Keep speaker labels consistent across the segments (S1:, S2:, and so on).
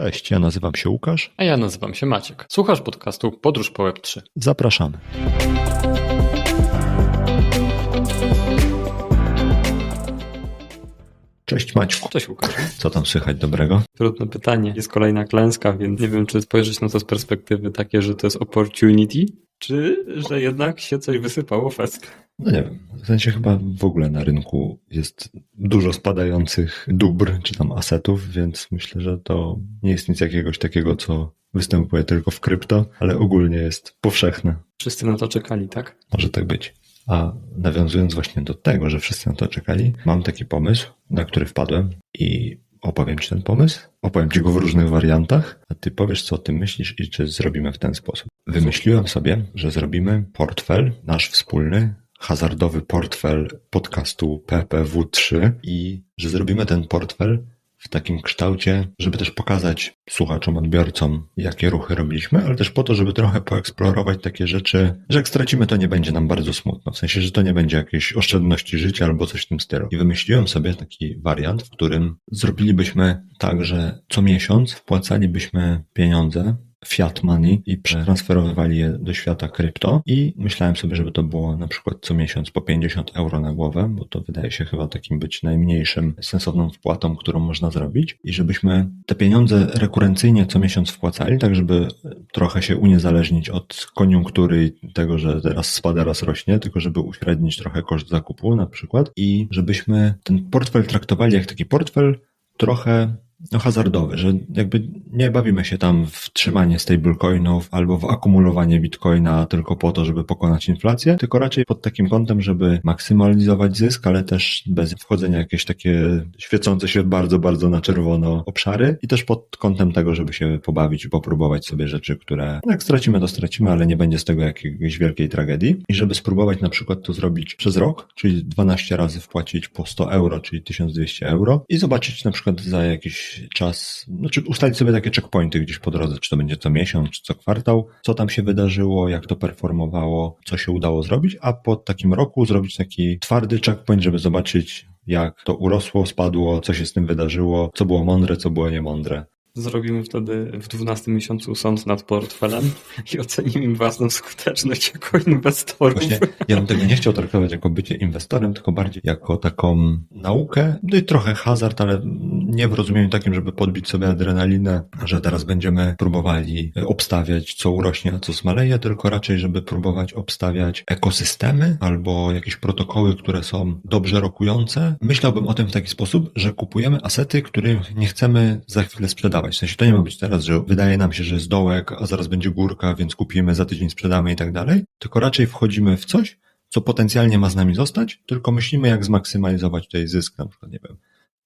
S1: Cześć, ja nazywam się Łukasz.
S2: A ja nazywam się Maciek. Słuchasz podcastu Podróż po Web3.
S1: Zapraszamy. Cześć Maćku.
S2: Cześć Łukasz.
S1: Co tam słychać dobrego?
S2: Trudne pytanie. Jest kolejna klęska, więc nie wiem, czy spojrzeć na to z perspektywy takie, że to jest opportunity, czy że jednak się coś wysypało fest.
S1: No nie wiem. W sensie chyba w ogóle na rynku jest dużo spadających dóbr czy tam asetów, więc myślę, że to nie jest nic jakiegoś takiego, co występuje tylko w krypto, ale ogólnie jest powszechne.
S2: Wszyscy na to czekali, tak?
S1: Może tak być. A nawiązując właśnie do tego, że wszyscy na to czekali, mam taki pomysł, na który wpadłem i opowiem Ci ten pomysł. Opowiem Ci go w różnych wariantach, a Ty powiesz, co o tym myślisz i czy zrobimy w ten sposób. Wymyśliłem sobie, że zrobimy portfel, nasz wspólny, hazardowy portfel podcastu PPW3 i że zrobimy ten portfel w takim kształcie, żeby też pokazać słuchaczom, odbiorcom, jakie ruchy robiliśmy, ale też po to, żeby trochę poeksplorować takie rzeczy, że jak stracimy, to nie będzie nam bardzo smutno. W sensie, że to nie będzie jakieś oszczędności życia albo coś w tym stylu. I wymyśliłem sobie taki wariant, w którym zrobilibyśmy tak, że co miesiąc wpłacalibyśmy pieniądze fiat money i przetransferowali je do świata krypto. I myślałem sobie, żeby to było na przykład co miesiąc po 50 euro na głowę, bo to wydaje się chyba takim być najmniejszym sensowną wpłatą, którą można zrobić. I żebyśmy te pieniądze rekurencyjnie co miesiąc wpłacali, tak żeby trochę się uniezależnić od koniunktury tego, że teraz spada, raz rośnie, tylko żeby uśrednić trochę koszt zakupu na przykład. I żebyśmy ten portfel traktowali jak taki portfel trochę no, hazardowy, że jakby nie bawimy się tam w trzymanie stablecoinów albo w akumulowanie bitcoina tylko po to, żeby pokonać inflację, tylko raczej pod takim kątem, żeby maksymalizować zysk, ale też bez wchodzenia w jakieś takie świecące się bardzo, bardzo na czerwono obszary i też pod kątem tego, żeby się pobawić i popróbować sobie rzeczy, które jak stracimy, to stracimy, ale nie będzie z tego jakiejś wielkiej tragedii. I żeby spróbować na przykład to zrobić przez rok, czyli 12 razy wpłacić po 100 euro, czyli 1200 euro i zobaczyć na przykład za jakiś czas, znaczy ustalić sobie takie checkpointy gdzieś po drodze, czy to będzie co miesiąc, czy co kwartał, co tam się wydarzyło, jak to performowało, co się udało zrobić, a po takim roku zrobić taki twardy checkpoint, żeby zobaczyć, jak to urosło, spadło, co się z tym wydarzyło, co było mądre, co było niemądre.
S2: Zrobimy wtedy w 12 miesiącu sąd nad portfelem i ocenimy im własną skuteczność jako inwestorów.
S1: Właśnie, ja bym tego nie chciał traktować jako bycie inwestorem, tylko bardziej jako taką naukę, no i trochę hazard, ale nie w rozumieniu takim, żeby podbić sobie adrenalinę, że teraz będziemy próbowali obstawiać, co urośnie, a co zmaleje, tylko raczej, żeby próbować obstawiać ekosystemy albo jakieś protokoły, które są dobrze rokujące. Myślałbym o tym w taki sposób, że kupujemy asety, których nie chcemy za chwilę sprzedawać. W sensie to nie ma być teraz, że wydaje nam się, że jest dołek, a zaraz będzie górka, więc kupimy, za tydzień sprzedamy i tak dalej. Tylko raczej wchodzimy w coś, co potencjalnie ma z nami zostać, tylko myślimy, jak zmaksymalizować tutaj zysk, na przykład, nie wiem,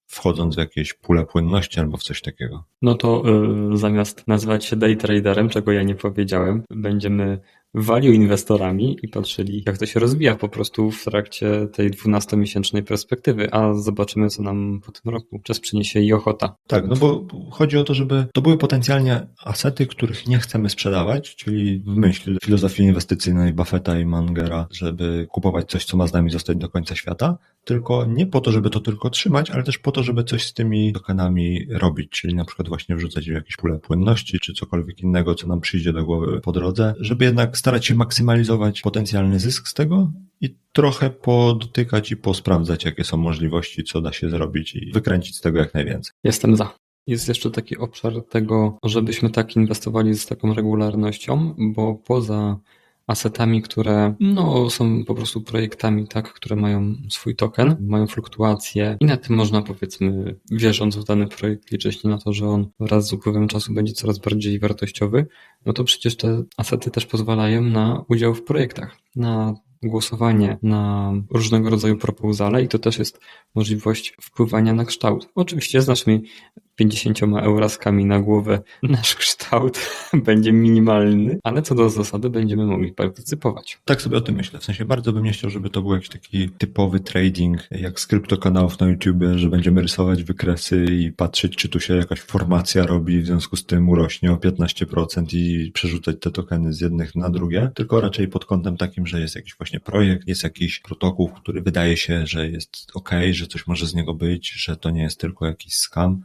S1: wchodząc w jakieś pule płynności albo w coś takiego.
S2: No to y, zamiast nazywać się day traderem, czego ja nie powiedziałem, będziemy value inwestorami i patrzyli, jak to się rozwija po prostu w trakcie tej 12-miesięcznej perspektywy, a zobaczymy, co nam po tym roku czas przyniesie i ochota.
S1: Tak, no bo chodzi o to, żeby to były potencjalnie asety, których nie chcemy sprzedawać, czyli w myśl filozofii inwestycyjnej Buffetta i Mangera, żeby kupować coś, co ma z nami zostać do końca świata, tylko nie po to, żeby to tylko trzymać, ale też po to, żeby coś z tymi tokenami robić, czyli na przykład właśnie wrzucać w jakieś pule płynności, czy cokolwiek innego, co nam przyjdzie do głowy po drodze, żeby jednak starać się maksymalizować potencjalny zysk z tego i trochę podotykać i posprawdzać, jakie są możliwości, co da się zrobić i wykręcić z tego jak najwięcej.
S2: Jestem za. Jest jeszcze taki obszar tego, żebyśmy tak inwestowali z taką regularnością, bo poza asetami, które no, są po prostu projektami, tak, które mają swój token, mają fluktuacje i na tym można powiedzmy, wierząc w dany projekt, liczyć na to, że on wraz z upływem czasu będzie coraz bardziej wartościowy, no to przecież te asety też pozwalają na udział w projektach, na głosowanie na różnego rodzaju proposale i to też jest możliwość wpływania na kształt. Oczywiście z naszymi 50 euroskami na głowę nasz kształt będzie minimalny, ale co do zasady będziemy mogli partycypować.
S1: Tak sobie o tym myślę. W sensie bardzo bym nie chciał, żeby to był jakiś taki typowy trading, jak z kryptokanałów na YouTube, że będziemy rysować wykresy i patrzeć, czy tu się jakaś formacja robi, w związku z tym urośnie o 15% i przerzucać te tokeny z jednych na drugie, tylko raczej pod kątem takim, że jest jakiś właśnie projekt, jest jakiś protokół, który wydaje się, że jest ok, że coś może z niego być, że to nie jest tylko jakiś scam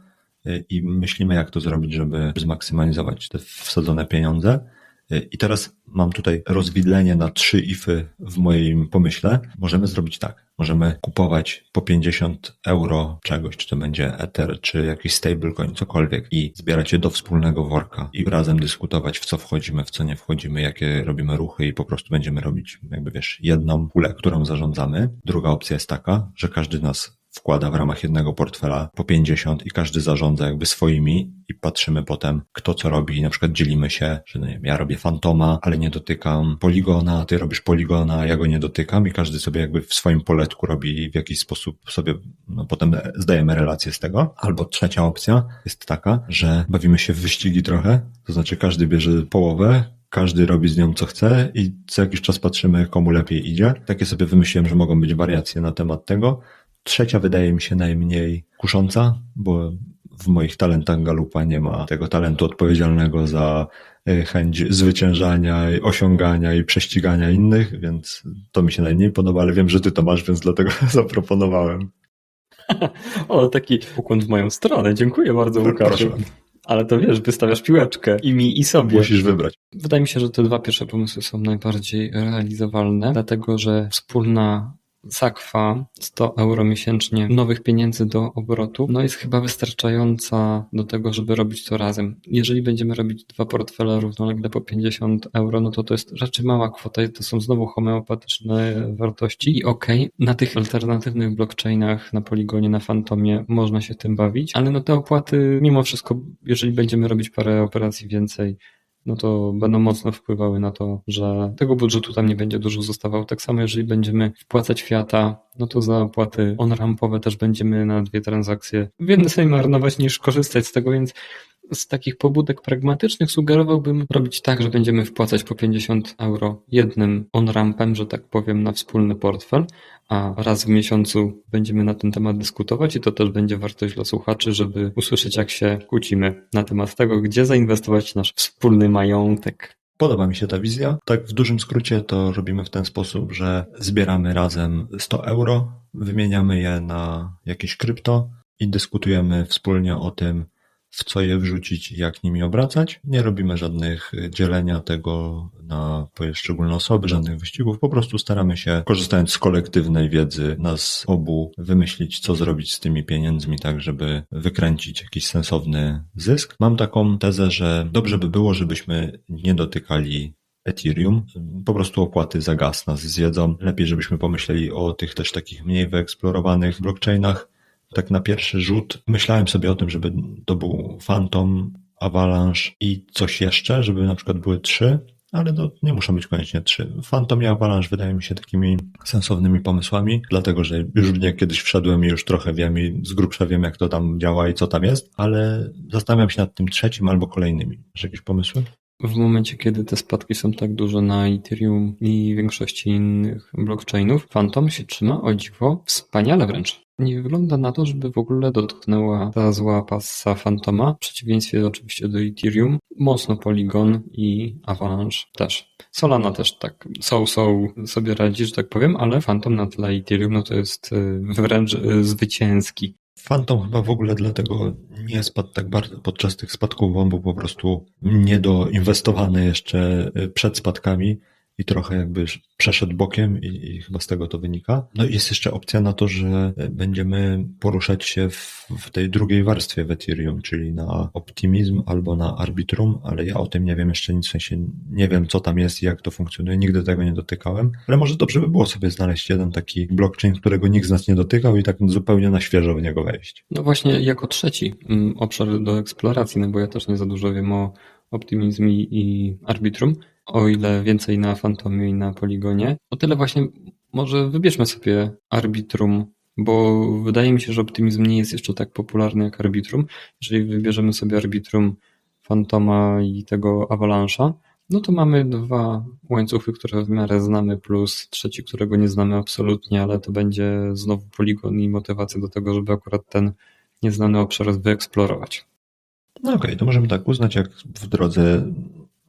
S1: i myślimy, jak to zrobić, żeby zmaksymalizować te wsadzone pieniądze. I teraz mam tutaj rozwidlenie na trzy ify w moim pomyśle. Możemy zrobić tak. Możemy kupować po 50 euro czegoś, czy to będzie Ether, czy jakiś stablecoin, cokolwiek i zbierać je do wspólnego worka i razem dyskutować, w co wchodzimy, w co nie wchodzimy, jakie robimy ruchy i po prostu będziemy robić, jakby wiesz, jedną pulę, którą zarządzamy. Druga opcja jest taka, że każdy nas wkłada w ramach jednego portfela po 50 i każdy zarządza jakby swoimi i patrzymy potem, kto co robi i na przykład dzielimy się, że no ja robię fantoma, ale nie dotykam poligona, ty robisz poligona, ja go nie dotykam i każdy sobie jakby w swoim poletku robi w jakiś sposób sobie, no potem zdajemy relację z tego. Albo trzecia opcja jest taka, że bawimy się w wyścigi trochę, to znaczy każdy bierze połowę, każdy robi z nią co chce i co jakiś czas patrzymy, komu lepiej idzie. Takie sobie wymyśliłem, że mogą być wariacje na temat tego. Trzecia wydaje mi się najmniej kusząca, bo w moich talentach Galupa nie ma tego talentu odpowiedzialnego za e, chęć zwyciężania, osiągania i prześcigania innych, więc to mi się najmniej podoba, ale wiem, że ty to masz, więc dlatego zaproponowałem.
S2: o, taki ukłon w moją stronę. Dziękuję bardzo, Łukaszu.
S1: Proszę.
S2: Ale to wiesz, wystawiasz piłeczkę i mi, i sobie.
S1: Musisz wybrać.
S2: Wydaje mi się, że te dwa pierwsze pomysły są najbardziej realizowalne, dlatego że wspólna sakwa 100 euro miesięcznie nowych pieniędzy do obrotu, no jest chyba wystarczająca do tego, żeby robić to razem. Jeżeli będziemy robić dwa portfele równolegle po 50 euro, no to to jest raczej mała kwota i to są znowu homeopatyczne wartości i okej, okay, na tych alternatywnych blockchainach, na Poligonie, na Fantomie można się tym bawić, ale no te opłaty mimo wszystko, jeżeli będziemy robić parę operacji więcej, no to będą mocno wpływały na to, że tego budżetu tam nie będzie dużo zostawał. Tak samo jeżeli będziemy wpłacać fiata, no to za opłaty on-rampowe też będziemy na dwie transakcje więcej marnować niż korzystać z tego, więc z takich pobudek pragmatycznych sugerowałbym robić tak, że będziemy wpłacać po 50 euro jednym on-rampem, że tak powiem, na wspólny portfel, a raz w miesiącu będziemy na ten temat dyskutować i to też będzie wartość dla słuchaczy, żeby usłyszeć, jak się kłócimy na temat tego, gdzie zainwestować nasz wspólny majątek.
S1: Podoba mi się ta wizja. Tak w dużym skrócie to robimy w ten sposób, że zbieramy razem 100 euro, wymieniamy je na jakieś krypto i dyskutujemy wspólnie o tym, w co je wrzucić i jak nimi obracać. Nie robimy żadnych dzielenia tego na poszczególne osoby, żadnych wyścigów. Po prostu staramy się, korzystając z kolektywnej wiedzy nas obu, wymyślić, co zrobić z tymi pieniędzmi, tak żeby wykręcić jakiś sensowny zysk. Mam taką tezę, że dobrze by było, żebyśmy nie dotykali Ethereum. Po prostu opłaty za gaz nas zjedzą. Lepiej, żebyśmy pomyśleli o tych też takich mniej wyeksplorowanych blockchainach, tak na pierwszy rzut myślałem sobie o tym, żeby to był Phantom, Avalanche i coś jeszcze, żeby na przykład były trzy, ale to nie muszą być koniecznie trzy. Phantom i Avalanche wydają mi się takimi sensownymi pomysłami, dlatego że już w nie kiedyś wszedłem i już trochę wiem i z grubsza wiem, jak to tam działa i co tam jest, ale zastanawiam się nad tym trzecim albo kolejnymi. Masz jakieś pomysły?
S2: W momencie, kiedy te spadki są tak duże na Ethereum i większości innych blockchainów, Phantom się trzyma o dziwo wspaniale wręcz. Nie wygląda na to, żeby w ogóle dotknęła ta zła pasa Fantoma, w przeciwieństwie oczywiście do Ethereum. Mocno Polygon i Avalanche też. Solana też tak so-so sobie radzi, że tak powiem, ale Phantom na tle Ethereum no to jest y, wręcz y, zwycięski.
S1: Phantom chyba w ogóle dlatego nie spadł tak bardzo podczas tych spadków, bo on był po prostu niedoinwestowany jeszcze y, przed spadkami i trochę jakby przeszedł bokiem i, i, chyba z tego to wynika. No i jest jeszcze opcja na to, że będziemy poruszać się w, w, tej drugiej warstwie w Ethereum, czyli na optymizm albo na arbitrum, ale ja o tym nie wiem jeszcze nic, w sensie nie wiem co tam jest i jak to funkcjonuje, nigdy tego nie dotykałem, ale może dobrze by było sobie znaleźć jeden taki blockchain, którego nikt z nas nie dotykał i tak zupełnie na świeżo w niego wejść.
S2: No właśnie jako trzeci mm, obszar do eksploracji, no bo ja też nie za dużo wiem o optymizm i arbitrum, o ile więcej na Fantomie i na Poligonie, o tyle właśnie może wybierzmy sobie Arbitrum, bo wydaje mi się, że optymizm nie jest jeszcze tak popularny jak Arbitrum. Jeżeli wybierzemy sobie Arbitrum, Fantoma i tego Avalanche'a, no to mamy dwa łańcuchy, które w miarę znamy, plus trzeci, którego nie znamy absolutnie, ale to będzie znowu poligon i motywacja do tego, żeby akurat ten nieznany obszar wyeksplorować.
S1: No okej, okay, to możemy tak uznać, jak w drodze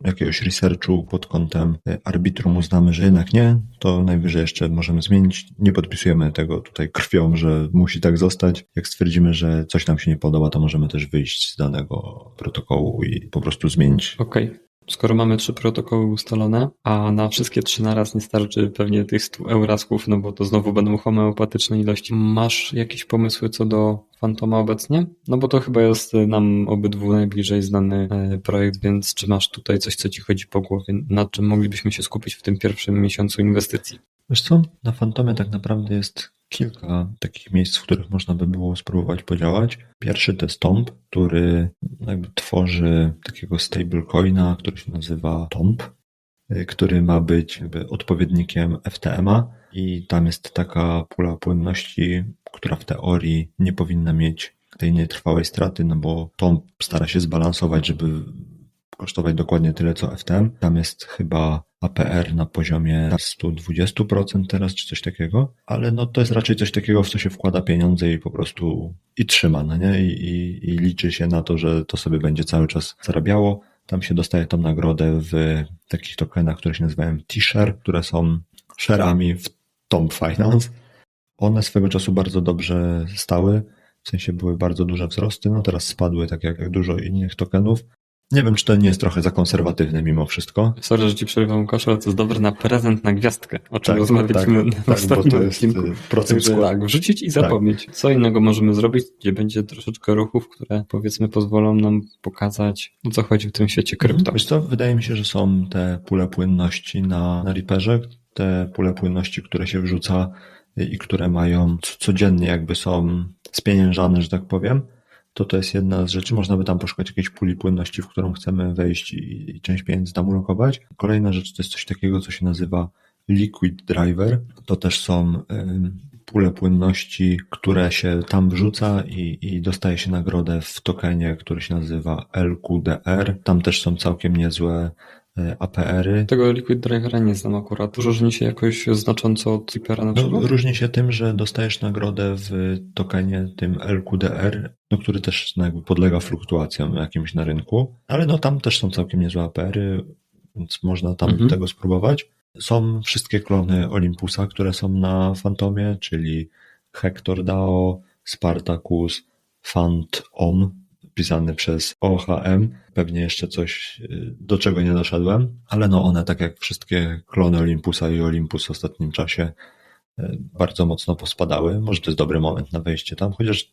S1: jakiegoś researchu pod kątem e, arbitrum uznamy, że jednak nie, to najwyżej jeszcze możemy zmienić. Nie podpisujemy tego tutaj krwią, że musi tak zostać. Jak stwierdzimy, że coś nam się nie podoba, to możemy też wyjść z danego protokołu i po prostu zmienić.
S2: Okej. Okay. Skoro mamy trzy protokoły ustalone, a na wszystkie trzy naraz nie starczy pewnie tych 100 eurasków, no bo to znowu będą homeopatyczne ilości. Masz jakieś pomysły co do Fantoma obecnie? No bo to chyba jest nam obydwu najbliżej znany e, projekt, więc czy masz tutaj coś, co ci chodzi po głowie, nad czym moglibyśmy się skupić w tym pierwszym miesiącu inwestycji?
S1: Wiesz co, na Fantomie tak naprawdę jest kilka takich miejsc, w których można by było spróbować podziałać. Pierwszy to jest Tomb, który jakby tworzy takiego stablecoina, który się nazywa Tomb, y, który ma być jakby odpowiednikiem FTMA i tam jest taka pula płynności, która w teorii nie powinna mieć tej nietrwałej straty, no bo Tomb stara się zbalansować, żeby kosztować dokładnie tyle co FTM. Tam jest chyba APR na poziomie 120% teraz, czy coś takiego, ale no to jest raczej coś takiego, w co się wkłada pieniądze i po prostu i trzyma, no nie? I, i, i liczy się na to, że to sobie będzie cały czas zarabiało. Tam się dostaje tą nagrodę w takich tokenach, które się nazywają T-share, które są share'ami w Tom Finance. One swego czasu bardzo dobrze stały, w sensie były bardzo duże wzrosty, no teraz spadły tak jak, dużo innych tokenów, nie wiem, czy to nie jest trochę za konserwatywne mimo wszystko.
S2: Sorry, że ci przerywam, Łukasz, ale to jest dobry na prezent na gwiazdkę, o czym tak, rozmawialiśmy
S1: tak, tak, bo to jest odcinku. Y,
S2: Także tak, wrzucić i tak. zapomnieć. Tak. Co innego możemy zrobić, gdzie będzie troszeczkę ruchów, które powiedzmy pozwolą nam pokazać, o co chodzi w tym świecie krypto. Mhm.
S1: Wiesz co, wydaje mi się, że są te pule płynności na, na Reaperze, te pule płynności, które się wrzuca i które mają codziennie jakby są spieniężane, że tak powiem to to jest jedna z rzeczy. Można by tam poszukać jakiejś puli płynności, w którą chcemy wejść i, i część pieniędzy tam ulokować. Kolejna rzecz to jest coś takiego, co się nazywa Liquid Driver. To też są pule płynności, które się tam wrzuca i, i dostaje się nagrodę w tokenie, który się nazywa LQDR. Tam też są całkiem niezłe APR-y.
S2: Tego Liquid Drivera nie znam akurat. Różni się jakoś znacząco od Reapera na przykład?
S1: No, różni się tym, że dostajesz nagrodę w tokenie tym LQDR, no, który też no, jakby podlega fluktuacjom jakimś na rynku, ale no tam też są całkiem niezłe APR-y, więc można tam mhm. tego spróbować. Są wszystkie klony Olympusa, które są na Fantomie, czyli Hector DAO, Spartacus, Phantom, pisany przez OHM. Pewnie jeszcze coś, y, do czego nie doszedłem, ale no one, tak jak wszystkie klony Olympusa i Olympus w ostatnim czasie, y, bardzo mocno pospadały. Może to jest dobry moment na wejście tam, chociaż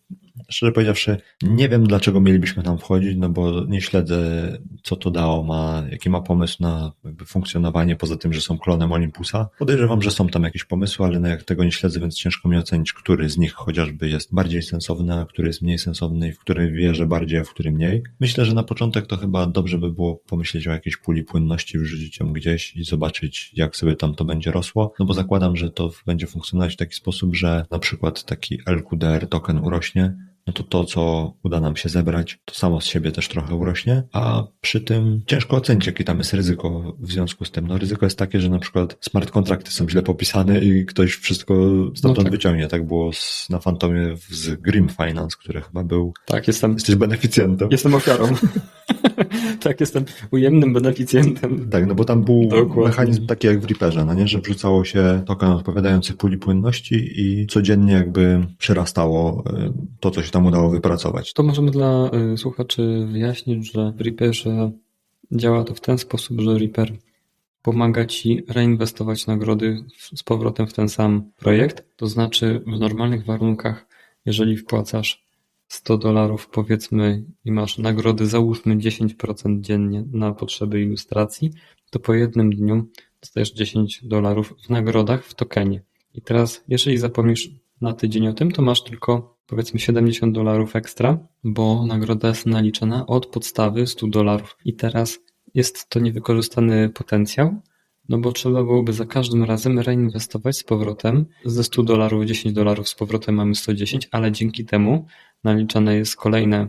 S1: szczerze powiedziawszy, nie wiem dlaczego mielibyśmy tam wchodzić, no bo nie śledzę, co to dało, ma, jaki ma pomysł na funkcjonowanie, poza tym, że są klonem Olympusa. Podejrzewam, że są tam jakieś pomysły, ale no jak tego nie śledzę, więc ciężko mi ocenić, który z nich chociażby jest bardziej sensowny, a który jest mniej sensowny i w który wierzę bardziej, a w który mniej. Myślę, że na początek to chyba dobrze by było pomyśleć o jakiejś puli płynności, wrzucić ją gdzieś i zobaczyć, jak sobie tam to będzie rosło, no bo zakładam, że to będzie funkcjonować w taki sposób, że na przykład taki LQDR token urośnie, no to to, co uda nam się zebrać, to samo z siebie też trochę urośnie, a przy tym ciężko ocenić, jakie tam jest ryzyko w związku z tym. No ryzyko jest takie, że na przykład smart kontrakty są źle popisane i ktoś wszystko stamtąd no tak. wyciągnie. Tak było z, na Fantomie z Grim Finance, który chyba był...
S2: Tak, jestem...
S1: Jesteś beneficjentem.
S2: Jestem ofiarą. tak, jestem ujemnym beneficjentem.
S1: Tak, no bo tam był Dokładnie. mechanizm taki jak w Reaperze, no nie, że wrzucało się token odpowiadający puli płynności i codziennie jakby przerastało y, to, co się tam udało wypracować.
S2: To możemy dla y, słuchaczy wyjaśnić, że w Reaperze działa to w ten sposób, że Reaper pomaga ci reinwestować nagrody z powrotem w ten sam projekt. To znaczy w normalnych warunkach, jeżeli wpłacasz 100 dolarów powiedzmy i masz nagrody załóżmy 10% dziennie na potrzeby ilustracji, to po jednym dniu dostajesz 10 dolarów w nagrodach w tokenie. I teraz, jeżeli zapomnisz na tydzień o tym, to masz tylko powiedzmy 70 dolarów ekstra, bo nagroda jest naliczana od podstawy 100 dolarów. I teraz jest to niewykorzystany potencjał, no bo trzeba byłoby za każdym razem reinwestować z powrotem ze 100 dolarów 10 dolarów z powrotem mamy 110, ale dzięki temu naliczane jest kolejne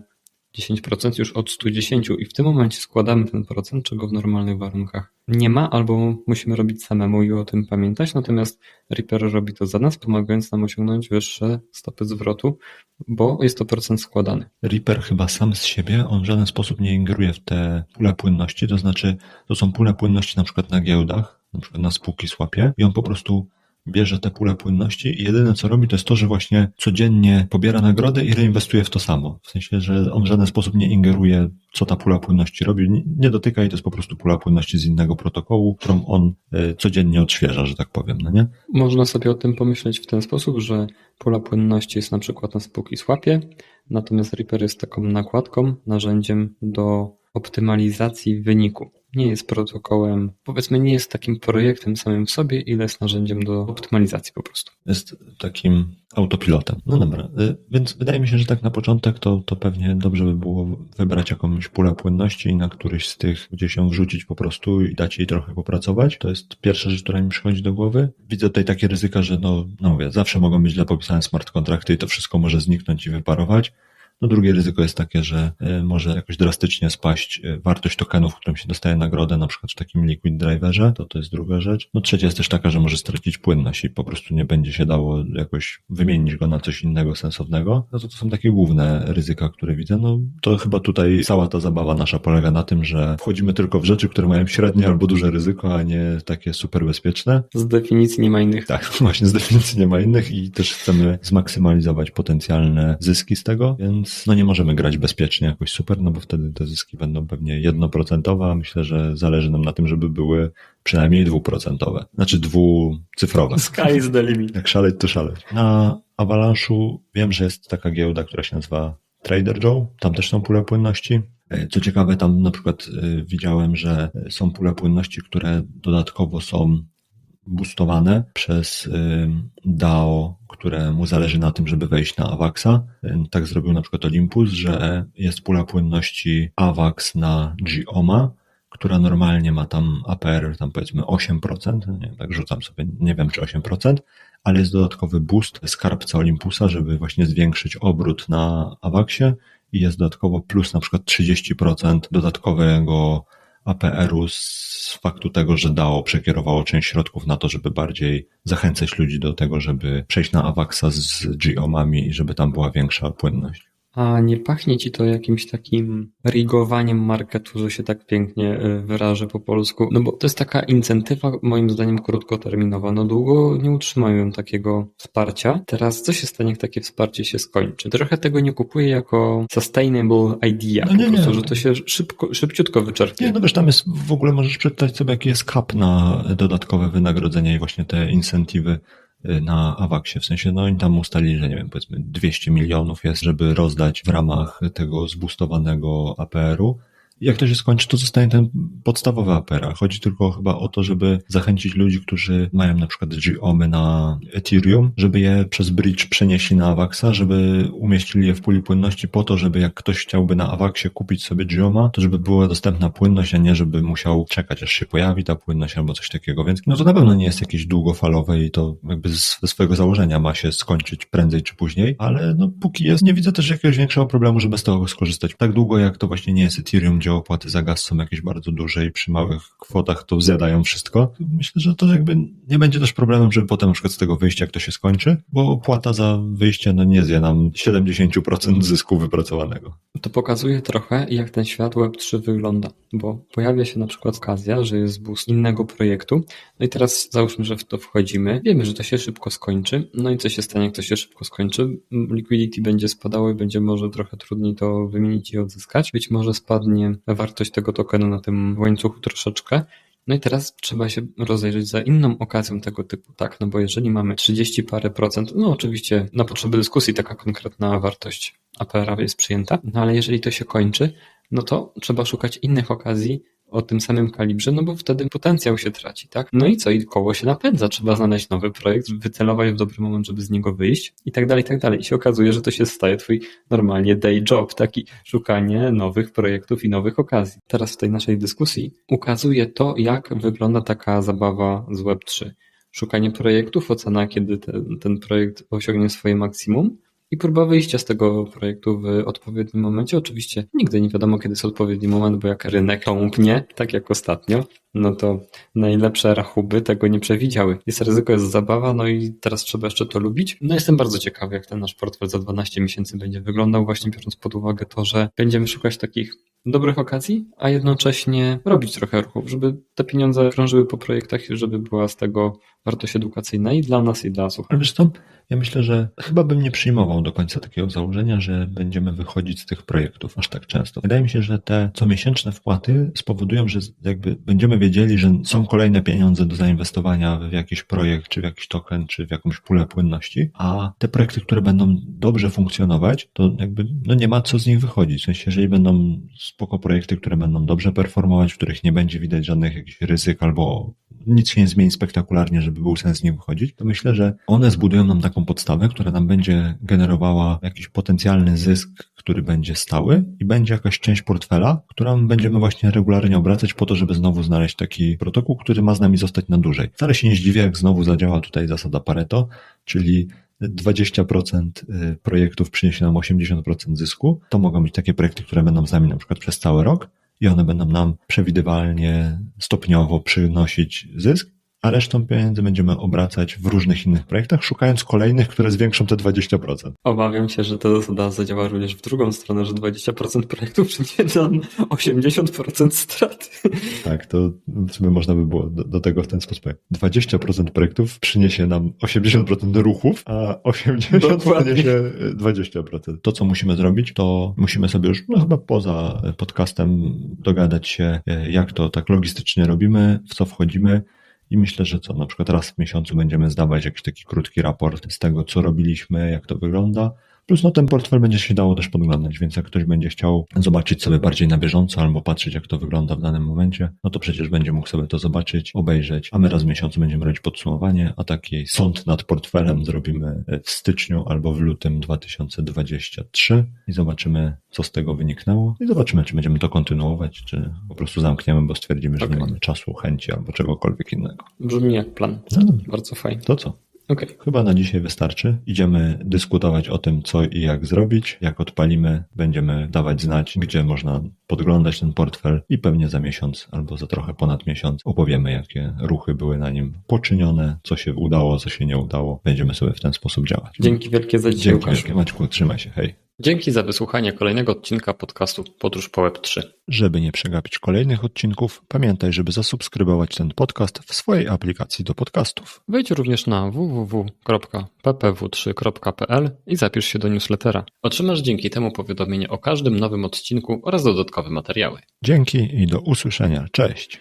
S2: 10% już od 110 i w tym momencie składamy ten procent, czego w normalnych warunkach nie ma, albo musimy robić samemu i o tym pamiętać, natomiast Reaper robi to za nas, pomagając nam osiągnąć wyższe stopy zwrotu, bo jest to procent składany.
S1: Reaper chyba sam z siebie, on w żaden sposób nie ingeruje w te pule płynności, to znaczy to są pule płynności na przykład na giełdach, na przykład na spółki słapie i on po prostu bierze te pule płynności i jedyne co robi to jest to, że właśnie codziennie pobiera nagrodę i reinwestuje w to samo. W sensie, że on w żaden sposób nie ingeruje, co ta pula płynności robi, nie, dotyka i to jest po prostu pula płynności z innego protokołu, którą on y, codziennie odświeża, że tak powiem, no nie?
S2: Można sobie o tym pomyśleć w ten sposób, że pula płynności jest na przykład na spółki słapie, natomiast Reaper jest taką nakładką, narzędziem do optymalizacji wyniku nie jest protokołem, powiedzmy, nie jest takim projektem samym w sobie, ile jest narzędziem do optymalizacji po prostu.
S1: Jest takim autopilotem. No dobra, y, więc wydaje mi się, że tak na początek to, to pewnie dobrze by było wybrać jakąś pulę płynności i na któryś z tych gdzieś ją wrzucić po prostu i dać jej trochę popracować. To jest pierwsza rzecz, która mi przychodzi do głowy. Widzę tutaj takie ryzyka, że no, no mówię, zawsze mogą być źle popisane smart kontrakty i to wszystko może zniknąć i wyparować. No drugie ryzyko jest takie, że e, może jakoś drastycznie spaść e, wartość tokenów, którym się dostaje nagrodę, na przykład w takim liquid driverze, to to jest druga rzecz. No trzecia jest też taka, że może stracić płynność i po prostu nie będzie się dało jakoś wymienić go na coś innego sensownego. No to to są takie główne ryzyka, które widzę. No to chyba tutaj cała ta zabawa nasza polega na tym, że wchodzimy tylko w rzeczy, które mają średnie albo duże ryzyko, a nie takie super bezpieczne.
S2: Z definicji nie ma innych.
S1: Tak, właśnie z definicji nie ma innych i też chcemy zmaksymalizować potencjalne zyski z tego, więc więc no nie możemy grać bezpiecznie jakoś super, no bo wtedy te zyski będą pewnie jednoprocentowe, a myślę, że zależy nam na tym, żeby były przynajmniej dwuprocentowe, znaczy dwucyfrowe.
S2: Sky is the limit.
S1: Jak szaleć, to szaleć. Na Avalanche'u wiem, że jest taka giełda, która się nazywa Trader Joe, tam też są pule płynności. Co ciekawe, tam na przykład y, widziałem, że są pule płynności, które dodatkowo są boostowane przez y, DAO, któremu zależy na tym, żeby wejść na AVAXa. Tak zrobił na przykład Olympus, że jest pula płynności AVAX na GOMA, która normalnie ma tam APR tam powiedzmy 8%, nie, tak rzucam sobie, nie wiem czy 8%, ale jest dodatkowy boost skarbca Olympusa, żeby właśnie zwiększyć obrót na AVAXie i jest dodatkowo plus na przykład 30% dodatkowego APR-u z faktu tego, że DAO przekierowało część środków na to, żeby bardziej zachęcać ludzi do tego, żeby przejść na Avaxa z geomami i żeby tam była większa płynność.
S2: A nie pachnie ci to jakimś takim rigowaniem marketu, że się tak pięknie e, wyrażę po polsku? No bo to jest taka incentywa, moim zdaniem, krótkoterminowa. No długo nie utrzymają takiego wsparcia. Teraz co się stanie, jak takie wsparcie się skończy? Trochę tego nie kupuję jako sustainable idea, no nie, po prostu, nie. że to się szybko, szybciutko wyczerpie.
S1: Nie, no wiesz, tam jest w ogóle możesz przeczytać sobie, jaki jest cap na dodatkowe wynagrodzenia i właśnie te incentywy na Awaksie. W sensie, no oni tam ustalili, że nie wiem, powiedzmy 200 milionów jest, żeby rozdać w ramach tego zbustowanego APR-u jak to się skończy, to zostanie ten podstawowy APR. Chodzi tylko chyba o to, żeby zachęcić ludzi, którzy mają na przykład GOMy na Ethereum, żeby je przez bridge przenieśli na Avaxa, żeby umieścili je w puli płynności po to, żeby jak ktoś chciałby na Avaxie kupić sobie GOMa, to żeby była dostępna płynność, a nie żeby musiał czekać, aż się pojawi ta płynność albo coś takiego. Więc no to na pewno nie jest jakieś długofalowe i to jakby ze swojego założenia ma się skończyć prędzej czy później, ale no póki jest, nie widzę też jakiegoś większego problemu, żeby z tego skorzystać. Tak długo jak to właśnie nie jest Ethereum, gdzie opłaty za gaz są jakieś bardzo duże i przy małych kwotach to zjadają wszystko. Myślę, że to jakby nie będzie też problemem, żeby potem na przykład z tego wyjścia, jak to się skończy, bo opłata za wyjście no nie zje nam 70% zysku wypracowanego.
S2: To pokazuje trochę, jak ten świat Web3 wygląda, bo pojawia się na przykład okazja, że jest boost innego projektu, no i teraz załóżmy, że w to wchodzimy, wiemy, że to się szybko skończy, no i co się stanie, jak to się szybko skończy? Liquidity będzie spadało i będzie może trochę trudniej to wymienić i odzyskać. Być może spadnie wartość tego tokenu na tym łańcuchu troszeczkę. No i teraz trzeba się rozejrzeć za inną okazją tego typu, tak? No bo jeżeli mamy 30 parę procent, no oczywiście na potrzeby dyskusji taka konkretna wartość APR jest przyjęta, no ale jeżeli to się kończy, no to trzeba szukać innych okazji, o tym samym kalibrze, no bo wtedy potencjał się traci, tak? No i co? I koło się napędza, trzeba znaleźć nowy projekt, wycelować w dobry moment, żeby z niego wyjść i tak dalej, i tak dalej. I się okazuje, że to się staje twój normalnie day job, taki szukanie nowych projektów i nowych okazji. Teraz w tej naszej dyskusji ukazuje to, jak wygląda taka zabawa z Web3. Szukanie projektów, ocena, kiedy ten, ten projekt osiągnie swoje maksimum, i próba wyjścia z tego projektu w odpowiednim momencie. Oczywiście nigdy nie wiadomo, kiedy jest odpowiedni moment, bo jak rynek tąpnie, tak jak ostatnio, no to najlepsze rachuby tego nie przewidziały. Jest ryzyko, jest zabawa, no i teraz trzeba jeszcze to lubić. No jestem bardzo ciekawy, jak ten nasz portfel za 12 miesięcy będzie wyglądał, właśnie biorąc pod uwagę to, że będziemy szukać takich dobrych okazji, a jednocześnie robić trochę ruchów, żeby te pieniądze krążyły po projektach i żeby była z tego wartość edukacyjna i dla nas, i dla słuchaczy.
S1: Wiesz co, ja myślę, że chyba bym nie przyjmował do końca takiego założenia, że będziemy wychodzić z tych projektów aż tak często. Wydaje mi się, że te comiesięczne wpłaty spowodują, że jakby będziemy wiedzieli, że są kolejne pieniądze do zainwestowania w jakiś projekt, czy w jakiś token, czy w jakąś pulę płynności, a te projekty, które będą dobrze funkcjonować, to jakby no nie ma co z nich wychodzić. W sensie, jeżeli będą spoko projekty, które będą dobrze performować, w których nie będzie widać żadnych jakichś ryzyk albo nic się nie zmieni spektakularnie, żeby był sens z wychodzić, to myślę, że one zbudują nam taką podstawę, która nam będzie generowała jakiś potencjalny zysk, który będzie stały i będzie jakaś część portfela, którą będziemy właśnie regularnie obracać po to, żeby znowu znaleźć taki protokół, który ma z nami zostać na dłużej. Wcale się nie zdziwię, jak znowu zadziała tutaj zasada Pareto, czyli 20% y, projektów przyniesie nam 80% zysku. To mogą być takie projekty, które będą z nami na przykład przez cały rok i one będą nam przewidywalnie, stopniowo przynosić zysk a resztą pieniędzy będziemy obracać w różnych innych projektach, szukając kolejnych, które zwiększą te 20%.
S2: Obawiam się, że ta zasada zadziała również w drugą stronę, że 20% projektów przyniesie nam 80% straty.
S1: Tak, to w sumie można by było do, do tego w ten sposób. 20% projektów przyniesie nam 80% ruchów, a 80%
S2: Dokładnie.
S1: przyniesie 20%. To, co musimy zrobić, to musimy sobie już, no chyba poza podcastem, dogadać się, jak to tak logistycznie robimy, w co wchodzimy, i myślę, że co, na przykład raz w miesiącu będziemy zdawać jakiś taki krótki raport z tego, co robiliśmy, jak to wygląda. Plus no ten portfel będzie się dało też podglądać, więc jak ktoś będzie chciał zobaczyć sobie bardziej na bieżąco albo patrzeć, jak to wygląda w danym momencie, no to przecież będzie mógł sobie to zobaczyć, obejrzeć, a my raz w miesiącu będziemy robić podsumowanie, a taki sąd nad portfelem zrobimy w styczniu albo w lutym 2023 i zobaczymy, co z tego wyniknęło i zobaczymy, czy będziemy to kontynuować, czy po prostu zamkniemy, bo stwierdzimy, że
S2: Okay.
S1: nie mamy czasu, chęci albo czegokolwiek innego.
S2: Brzmi jak plan.
S1: No.
S2: Bardzo fajnie.
S1: To co?
S2: Okej.
S1: Chyba na dzisiaj wystarczy. Idziemy dyskutować o tym, co i jak zrobić. Jak odpalimy, będziemy dawać znać, gdzie można podglądać ten portfel i pewnie za miesiąc albo za trochę ponad miesiąc opowiemy, jakie ruchy były na nim poczynione, co się udało, co się nie udało. Będziemy sobie w ten sposób działać.
S2: Dzięki wielkie za dzisiaj,
S1: Dzięki wielkie, Maćku. Trzymaj się. Hej.
S2: Dzięki za wysłuchanie kolejnego odcinka podcastu Podróż po Web 3.
S1: Żeby nie przegapić kolejnych odcinków, pamiętaj, żeby zasubskrybować ten podcast w swojej aplikacji do podcastów.
S2: Wejdź również na www.ppw3.pl i zapisz się do newslettera. Otrzymasz dzięki temu powiadomienie o każdym nowym odcinku oraz dodatkowe materiały.
S1: Dzięki i do usłyszenia. Cześć.